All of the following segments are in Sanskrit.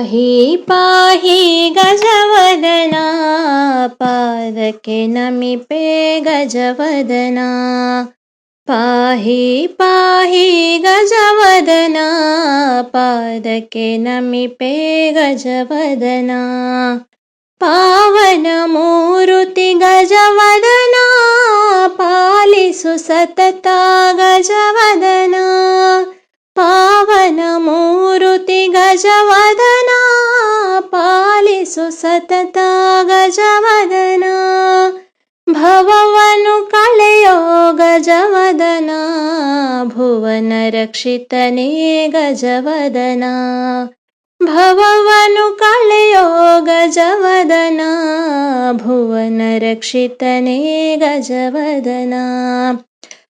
पाहि पाहि गजवदना पादके नमिपे गजवदना। पाहि पाहि गजवदना पादके नमिपे गजवदना। पावनमूरुति गजवदना पालिसु सतता पालिसु सतता गजवदना भववनु कलयो गजवदना भुवनरक्षितने गजवदना। भववनु कलयो गजवदना भुवनरक्षितने गजवदना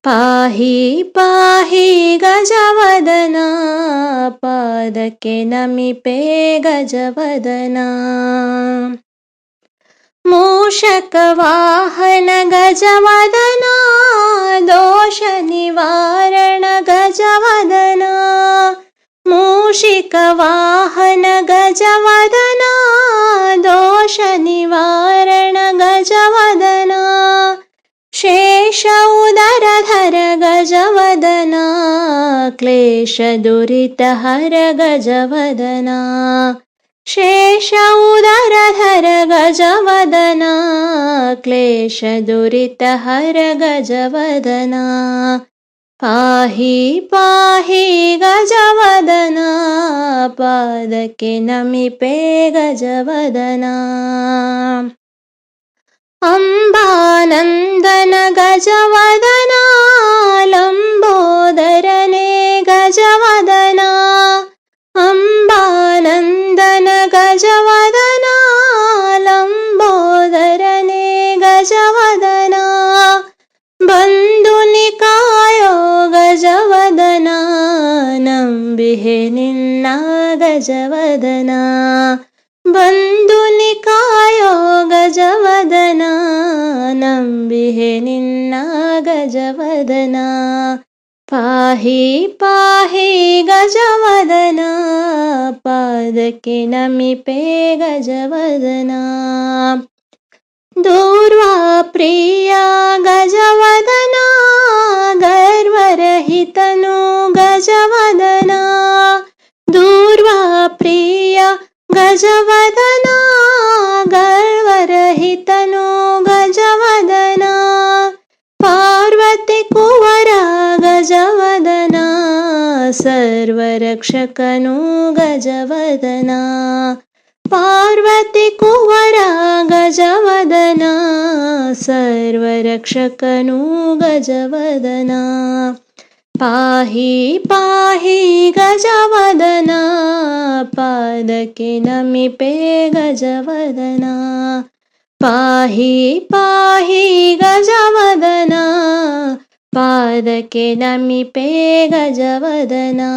पाहि पाहि गजवदना पादके नमिपे गजवदना। मूषकवाहन गजवदना दोषनिवारण गजवदना। मूषिकवाहन गजवदना दोषनिवारण शेष उदरधर गजवदना क्लेशदुरितहर गजवदना शेष उदरधर गजवदना क्लेशदुरितहर गजवदना पाहि पाहि गजवदना पादके नमिपे गजवदना। अम्बानन्दन गजवदना नम्बिहे निन्ना गजवदना बन्धुनिकायो गजवदना नम्बिहे निन्ना गजवदना पाहि पाहि गजवदना। पादके नमिपे गजवदना। दूर्वा प्रिया गजवदना गजवदना दूर्वा प्रिया गजवदना गर्वरहितनु गजवदना पार्वती कुवरा गजवदना सर्वरक्षकनु गजवदना पार्वती कुवरा गजवदना सर्वरक्षकनु गजवदना पाहि पाहि गजवदना पादके नमिपे गजवदना। पाहि पाहि गजवदना पादके नमिपे गजवदना